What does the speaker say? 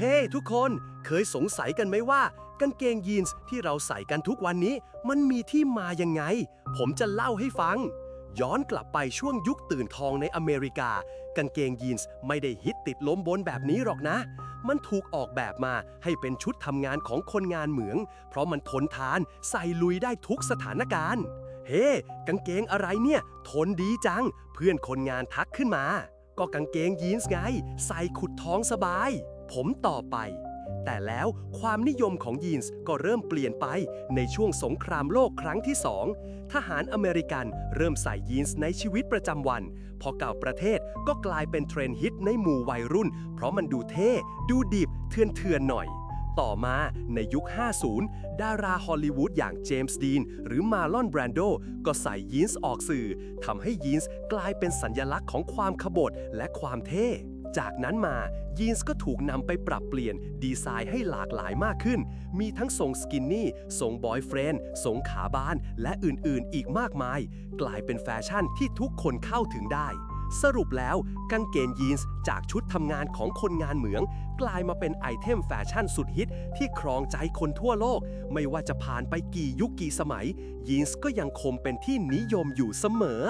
เฮ้ทุกคนเคยสงสัยกันไหมว่า กางเกงยีนส์ที่เราใส่กันทุกวันนี้ มันมีที่มายังไง ผมจะเล่าให้ฟัง ย้อนกลับไปช่วงยุคตื่นทองในอเมริกา กางเกงยีนส์ไม่ได้ฮิตติดล้มบนแบบนี้หรอกนะ มันถูกออกแบบมาให้เป็นชุดทำงานของคนงานเหมือง เพราะมันทนทานใส่ลุยได้ทุกสถานการณ์ เฮ้กางเกงอะไรเนี่ย ทนดีจัง เพื่อนคนงานทักขึ้นมา ก็กางเกงยีนส์ไง ใส่ขุดท้องสบาย ผมต่อไป แต่แล้วความนิยมของยีนส์ก็เริ่มเปลี่ยนไปในช่วงสงครามโลกครั้งที่สองทหารอเมริกันเริ่มใส่ยีนส์ในชีวิตประจำวัน พอเก่าประเทศก็กลายเป็นเทรนด์ฮิตในหมู่วัยรุ่น เพราะมันดูเท่ ดูดิบเถื่อนๆหน่อยต่อมาในยุค 50 ดาราฮอลลีวูดอย่างเจมส์ดีนหรือมาลอนแบรนโดก็ใส่ยีนส์ออกสื่อทำให้ยีนส์กลายเป็นสัญลักษณ์ของความขบถและความเท่ จากนั้นมายีนส์ก็ถูกนำไปปรับเปลี่ยนดีไซน์ให้หลากหลายมากขึ้น มีทั้งทรงสกินนี่ทรงบอยเฟรนด์ทรงขาบาน และอื่นๆ อีกมากมาย กลายเป็นแฟชั่นที่ทุกคนเข้าถึงได้ สรุปแล้วกางเกงยีนส์จากชุดทำงานของคนงานเหมือง กลายมาเป็นไอเทมแฟชั่นสุดฮิต ที่ครองใจคนทั่วโลก ไม่ว่าจะผ่านไปกี่ยุคกี่สมัย ยีนส์ก็ยังคงเป็นที่นิยมอยู่เสมอ